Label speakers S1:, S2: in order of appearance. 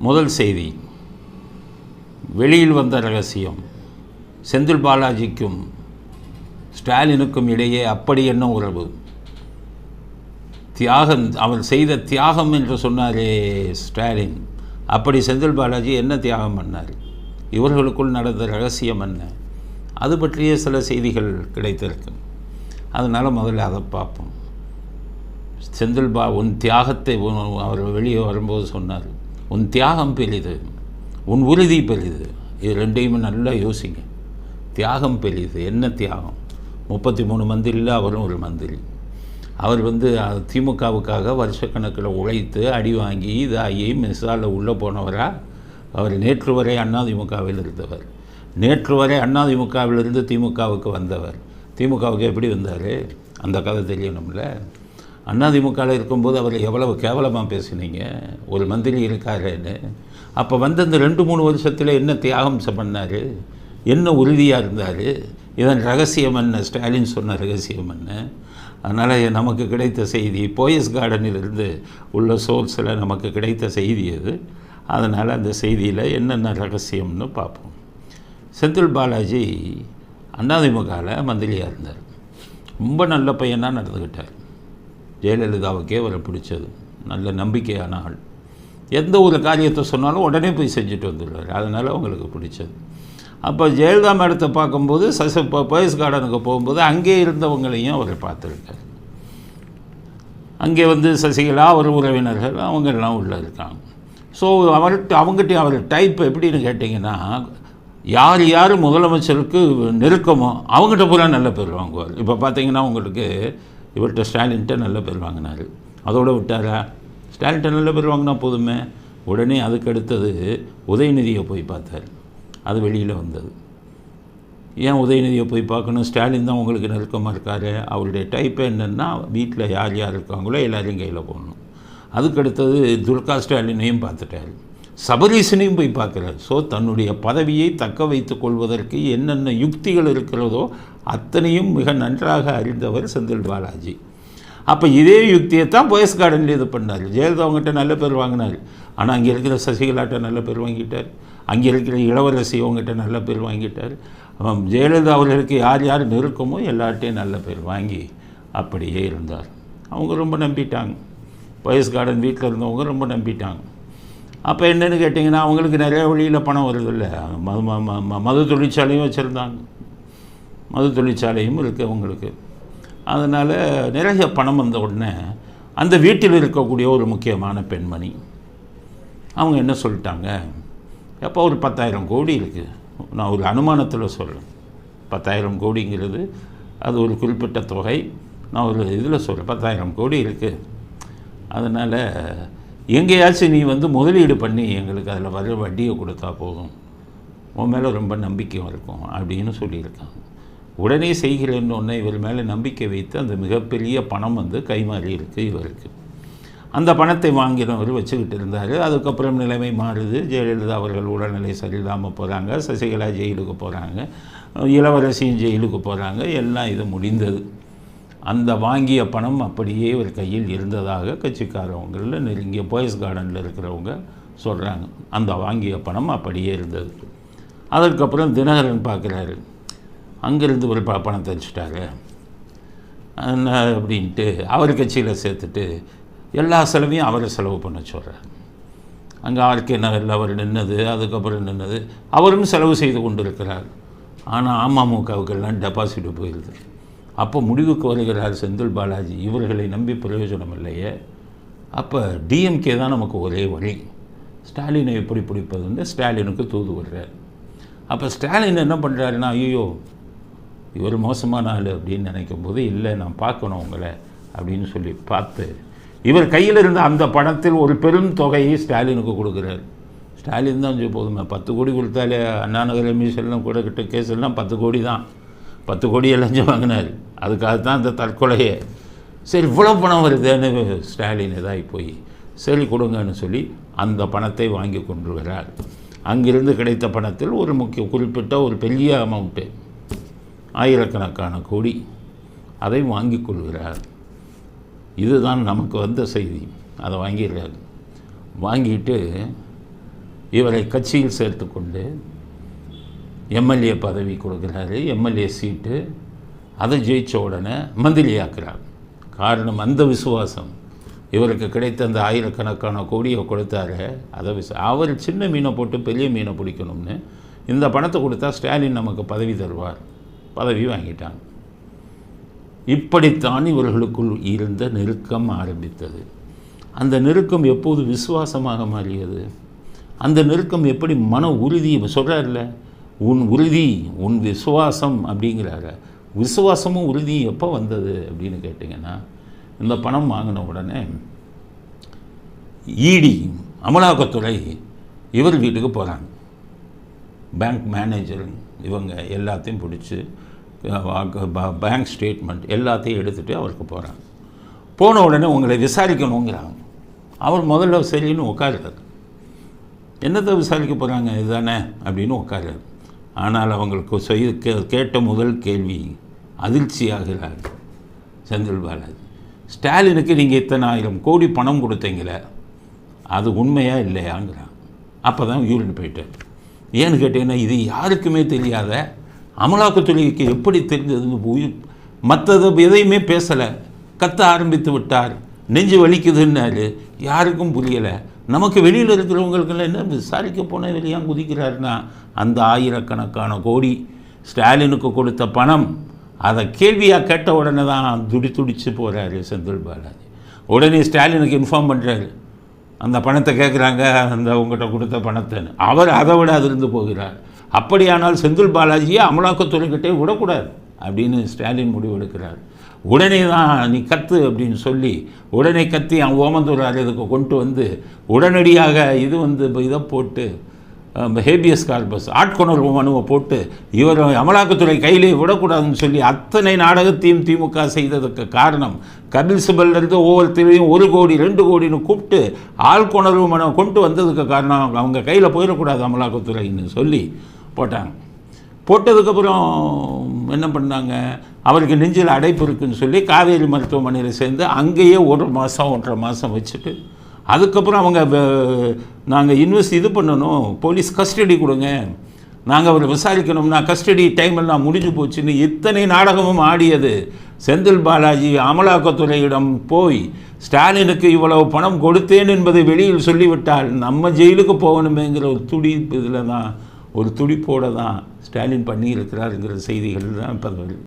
S1: முதல் செய்தி. வெளியில் வந்த ரகசியம். செந்தில் பாலாஜிக்கும் ஸ்டாலினுக்கும் இடையே அப்படி என்ன உறவு? தியாகம் அவர் செய்த தியாகம் என்று சொன்னாரே ஸ்டாலின். அப்படி செந்தில் பாலாஜி என்ன தியாகம் பண்ணார்? இவர்களுக்குள் நடந்த ரகசியம் என்ன? அது பற்றிய சில செய்திகள் கிடைத்திருக்கு. அதனால் முதல்ல அதை பார்ப்போம். செந்தில் பா உன் தியாகத்தை அவர் வெளியே வரும்போது சொன்னார். உன் தியாகம் பெரிது உன் உறுதி பெரிது. இது ரெண்டையும் நல்லா யோசிங்க. தியாகம் பெரியுது என்ன தியாகம்? முப்பத்தி மூணு மந்திரியில் அவரும் ஒரு மந்திரி. அவர் வந்து திமுகவுக்காக வருஷக்கணக்கில் உழைத்து அடி வாங்கி இதாகி மிஸ்ஸால் உள்ளே போனவராக அவர் நேற்று வரை அதிமுகவில் இருந்தவர். நேற்று வரை அதிமுகவிலிருந்து திமுகவுக்கு வந்தவர். திமுகவுக்கு எப்படி வந்தார்? அந்த கதை தெரியணும்ல? அதிமுகவில் இருக்கும்போது அவர் எவ்வளவு கேவலமாக பேசுனீங்க? ஒரு மந்திரி இருக்காருன்னு. அப்போ வந்து இந்த ரெண்டு மூணு வருஷத்தில் என்ன தியாகம் பண்ணார்? என்ன உறுதியாக இருந்தார்? இதன் ரகசியம் என்ன ஸ்டாலின் சொன்ன ரகசியம் என்ன அதனால் நமக்கு கிடைத்த செய்தி போயஸ் கார்டனிலிருந்து உள்ள சோர்ஸில் நமக்கு கிடைத்த செய்தி அது. அதனால் அந்த செய்தியில் என்னென்ன ரகசியம்னு பார்ப்போம். செந்தில் பாலாஜி அண்ணாதிமுகவில் மந்திரியாக இருந்தார். ரொம்ப நல்ல பையனாக நடந்துக்கிட்டார் ஜெயலலிதாவுக்கே அவரை பிடிச்சது. நல்ல நம்பிக்கையான ஆள். எந்த ஒரு காரியத்தை சொன்னாலும் உடனே போய் செஞ்சுட்டு வந்துடுவார். அதனால் அவங்களுக்கு பிடிச்சது. அப்போ ஜெயலலிதா மேடத்தை பார்க்கும்போது சச இப்போ போயஸ் கார்டனுக்கு போகும்போது அங்கே இருந்தவங்களையும் அவர் பார்த்துருக்கார். அங்கே வந்து சசிகலா அவர் உறவினர்கள் அவங்கெல்லாம் உள்ளே இருக்காங்க. ஸோ அவர்கிட்ட அவங்ககிட்ட அவர் டைப் எப்படின்னு கேட்டிங்கன்னா யார் யார் முதலமைச்சருக்கு நெருக்கமோ அவங்ககிட்ட பூரா நல்ல பேர் வாங்குவார். இப்போ பார்த்தீங்கன்னா உங்களுக்கு இவர்கிட்ட ஸ்டாலின்கிட்ட நல்ல பேர் வாங்கினார். அதோடு விட்டாரா? ஸ்டாலின்கிட்ட நல்ல பேர் வாங்கினா போதுமே. உடனே அதுக்கு அடுத்தது உதயநிதியை போய் பார்த்தார். அது வெளியில் வந்தது. ஏன் உதயநிதியை போய் பார்க்கணும்? ஸ்டாலின் தான் உங்களுக்கு நெருக்கமாக இருக்கார். அவருடைய டைப் என்னென்னா வீட்டில் யார் யார் இருக்காங்களோ எல்லாரையும் கையில் போடணும். அதுக்கு அடுத்தது துர்கா ஸ்டாலினையும் பார்த்துட்டாரு. சபரீசனையும் போய் பார்க்குறாரு. ஸோ தன்னுடைய பதவியை தக்க வைத்து கொள்வதற்கு என்னென்ன யுக்திகள் இருக்கிறதோ அத்தனையும் மிக நன்றாக அறிந்தவர் செந்தில் பாலாஜி. அப்போ இதே யுக்தியை தான் போயஸ் கார்டனில் இது பண்ணார். ஜெயலலிதா அவங்ககிட்ட நல்ல பேர் வாங்கினார். ஆனால் அங்கே இருக்கிற சசிகலாட்ட நல்ல பேர் வாங்கிட்டார். அங்கே இருக்கிற இளவரசி அவங்ககிட்ட நல்ல பேர் வாங்கிட்டார். ஜெயலலிதா அவர்களுக்கு யார் யார் நெருக்கமோ எல்லார்ட்டையும் நல்ல பேர் வாங்கி அப்படியே இருந்தார். அவங்க ரொம்ப நம்பிட்டாங்க. போயஸ் கார்டன் வீட்டில் இருந்தவங்க ரொம்ப நம்பிட்டாங்க. அப்போ என்னென்னு கேட்டிங்கன்னா அவங்களுக்கு நிறைய வழியில் பணம் வருதில்ல. மது ம- ம- ம- மது தொழிற்சாலையும் வச்சுருந்தாங்க. மது தொழிற்சாலையும் இருக்குது அவங்களுக்கு. அதனால் நிறைய பணம் வந்த உடனே அந்த வீட்டில் இருக்கக்கூடிய ஒரு முக்கியமான பெண்மணி அவங்க என்ன சொல்லிட்டாங்க? எப்போ ஒரு பத்தாயிரம் கோடி இருக்குது நான் ஒரு அனுமானத்தில் சொல்கிறேன் பத்தாயிரம் கோடிங்கிறது அது ஒரு குறிப்பிட்ட தொகை. நான் ஒரு இதில் சொல்கிறேன் பத்தாயிரம் கோடி இருக்குது அதனால் எங்கேயாச்சும் நீ வந்து முதலீடு பண்ணி எங்களுக்கு அதில் வர வட்டியை கொடுத்தா போதும். உன் மேலே ரொம்ப நம்பிக்கை இருக்கும் அப்படின்னு சொல்லியிருக்காங்க. உடனே செய்கிறேன்னு ஒன்று இவர் மேலே நம்பிக்கை வைத்து அந்த மிகப்பெரிய பணம் வந்து கைமாறி இருக்குது இவருக்கு. அந்த பணத்தை வாங்கினவர் வச்சுக்கிட்டு இருந்தார். அதுக்கப்புறம் நிலைமை மாறுது. ஜெயலலிதா அவர்கள் உடல்நிலை சரியில்லாமல் போகிறாங்க சசிகலா ஜெயிலுக்கு போகிறாங்க இளவரசியும் ஜெயிலுக்கு போகிறாங்க எல்லாம் இது முடிந்தது. அந்த வாங்கிய பணம் அப்படியே ஒரு கையில் இருந்ததாக கட்சிக்காரவங்களில் நெருங்கிய போயஸ் கார்டனில் இருக்கிறவங்க சொல்கிறாங்க அந்த வாங்கிய பணம் அப்படியே இருந்தது. அதற்கப்புறம் தினகரன் பார்க்குறாரு. அங்கேருந்து ஒரு ப பணத்தை வச்சுட்டாரு என்ன அப்படின்ட்டு அவர் கட்சியில் சேர்த்துட்டு எல்லா செலவையும் அவரை செலவு பண்ண சொல்கிறார் அங்கே ஆர்கே நகரில் அவர் நின்னது அதுக்கப்புறம் நின்னது. அவரும் செலவு செய்து கொண்டு இருக்கிறார் ஆனால் அமமுகவுக்கெல்லாம் டெபாசிட் போயிடுது அப்போ முடிவுக்கு வருகிறார் செந்தில் பாலாஜி. இவர்களை நம்பி பிரயோஜனம் இல்லையே அப்போ டிஎம்கே தான் நமக்கு ஒரே வழி. ஸ்டாலினை எப்படி பிடிப்பதுன்னு ஸ்டாலினுக்கு தூது விடுறார் அப்போ ஸ்டாலின் என்ன பண்ணுறாருன்னா ஐயோ இவர் மோசமான ஆள் அப்படின்னு நினைக்கும் போது இல்லை நான் பார்க்கணும் உங்களை அப்படின்னு சொல்லி பார்த்து இவர் கையில் இருந்த அந்த பணத்தில் ஒரு பெரும் தொகையை ஸ்டாலினுக்கு கொடுக்குறாரு. ஸ்டாலின் தான் கொஞ்சம் போதுமே பத்து கோடி கொடுத்தாலே அண்ணா நகர் எல்லாம் கூட கிட்ட கேஸ் எல்லாம் பத்து கோடி தான். பத்து கோடி லஞ்சம் வாங்கினார். அதுக்காக தான் இந்த தற்கொலையை. சரி இவ்வளோ பணம் வருதுன்னு ஸ்டாலின் இதாகி போய் சரி கொடுங்கன்னு சொல்லி அந்த பணத்தை வாங்கி கொண்டுகிறார் அங்கிருந்து கிடைத்த பணத்தில் ஒரு முக்கிய குறிப்பிட்ட ஒரு பெரிய அமௌண்ட்டு ஆயிரக்கணக்கான கோடி அதை வாங்கிக் கொள்கிறார். இதுதான் நமக்கு வந்த செய்தி. அதை வாங்கிடுறார். வாங்கிட்டு இவரை கட்சியில் சேர்த்துக்கொண்டு எம்எல்ஏ பதவி கொடுக்குறாரு. எம்எல்ஏ சீட்டு அதை ஜெயிச்ச உடனே மந்திரியாக்குறார். காரணம் அந்த விசுவாசம். இவருக்கு கிடைத்த அந்த ஆயிரக்கணக்கான கோடியை கொடுத்தாரு அதை விச அவர் சின்ன மீனை போட்டு பெரிய மீனை பிடிக்கணும்னு இந்த பணத்தை கொடுத்தா ஸ்டாலின் நமக்கு பதவி தருவார். பதவி வாங்கிட்டாங்க. இப்படித்தான் இவர்களுக்குள் இருந்த நெருக்கம் ஆரம்பித்தது. அந்த நெருக்கம் எப்போது விசுவாசமாக மாறியது? அந்த நெருக்கம் எப்படி மன உறுதி சொல்கிறார்ல உன் உறுதி உன் விசுவாசம் அப்படிங்கிறாரு. விசுவாசமும் உறுதியும் எப்போ வந்தது அப்படின்னு கேட்டிங்கன்னா இந்த பணம் வாங்கின உடனே இடி அமலாக்கத்துறை இவர் வீட்டுக்கு போகிறாங்க பேங்க் மேனேஜர் இவங்க எல்லாத்தையும் பிடிச்சி பேங்க் ஸ்டேட்மெண்ட் எல்லாத்தையும் எடுத்துகிட்டு அவருக்கு போகிறாங்க போன உடனே உங்களை விசாரிக்கணுங்கிறாங்க. அவர் முதல்ல சரின்னு உட்காருறாரு. என்னத்தை விசாரிக்க போகிறாங்க இதுதானே? அப்படின்னு உட்காருறாரு. ஆனால் அவங்களுக்கு செய்து கே கேட்ட முதல் கேள்வி அதிர்ச்சியாகிறார் செந்தில் பாலாஜி. ஸ்டாலினுக்கு நீங்கள் இத்தனை ஆயிரம் கோடி பணம் கொடுத்தீங்களே அது உண்மையாக இல்லையாங்கிறான். அப்போ தான் யூரின் போயிட்டேன் ஏன்னு கேட்டீங்கன்னா இது யாருக்குமே தெரியாத அமலாக்கத்துறைக்கு எப்படி தெரிஞ்சதுன்னு உயிர் மற்றது எதையுமே பேசலை. கத்த ஆரம்பித்து விட்டார். நெஞ்சு வலிக்குதுன்னாரு. யாருக்கும் புரியலை. நமக்கு வெளியில் இருக்கிறவங்களுக்கெல்லாம் என்ன விசாரிக்க போன வெளியாக குதிக்கிறாருன்னா அந்த ஆயிரக்கணக்கான கோடி ஸ்டாலினுக்கு கொடுத்த பணம் அதை கேள்வியாக கேட்ட உடனே தான் துடி துடித்து போகிறாரு செந்தில் பாலாஜி. உடனே ஸ்டாலினுக்கு இன்ஃபார்ம் பண்ணுறாரு அந்த பணத்தை கேட்குறாங்க அந்த உங்கள்கிட்ட கொடுத்த பணத்தைன்னு அவர் அதை விட அதிர்ந்து போகிறார். அப்படியானால் செந்தில் பாலாஜியை அமலாக்கத்துறைக்கிட்டே விடக்கூடாது அப்படின்னு ஸ்டாலின் முடிவெடுக்கிறார். உடனே தான் நீ கத்து அப்படின்னு சொல்லி உடனே கத்தி அவன் ஓமந்தூர் இதுக்கு கொண்டு வந்து உடனடியாக இது வந்து இப்போ இதை போட்டு ஹேபியஸ் கார்பஸ் ஆட்கொணர்வு மனுவை போட்டு இவர் அமலாக்கத்துறை கையிலே விடக்கூடாதுன்னு சொல்லி அத்தனை நாடகத்தையும் திமுக செய்ததுக்கு காரணம் கபில் சிபல்லேருந்து ஒவ்வொருத்தரையும் ஒரு கோடி ரெண்டு கோடின்னு கூப்பிட்டு ஆள்கொணர்வு மனுவை கொண்டு வந்ததுக்கு காரணம் அவங்க கையில் போயிடக்கூடாது அமலாக்கத்துறைன்னு சொல்லி போட்டாங்க. போட்டதுக்கப்புறம் என்ன பண்ணாங்க? அவருக்கு நெஞ்சில் அடைப்பு இருக்குன்னு சொல்லி காவேரி மருத்துவமனையில் சேர்ந்து அங்கேயே ஒரு மாதம் ஒன்றரை மாதம் வச்சுட்டு அதுக்கப்புறம் அவங்க நாங்கள் இன்வெஸ்ட் இது பண்ணணும். போலீஸ் கஸ்டடி கொடுங்க. நாங்கள் அவரை விசாரிக்கணும்னா கஸ்டடி டைம் எல்லாம் முடிஞ்சு போச்சுன்னு இத்தனை நாடகமும் ஆடியது. செந்தில் பாலாஜி அமலாக்கத்துறையிடம் போய் ஸ்டாலினுக்கு இவ்வளவு பணம் கொடுத்தேன் என்பதை வெளியில் சொல்லிவிட்டால் நம்ம ஜெயிலுக்கு போகணுமேங்கிற ஒரு துடி இதில் தான் ஒரு துடிப்போடு தான் ஸ்டாலின் பண்ணியிருக்கிறாருங்கிற செய்திகள் தான் இப்போ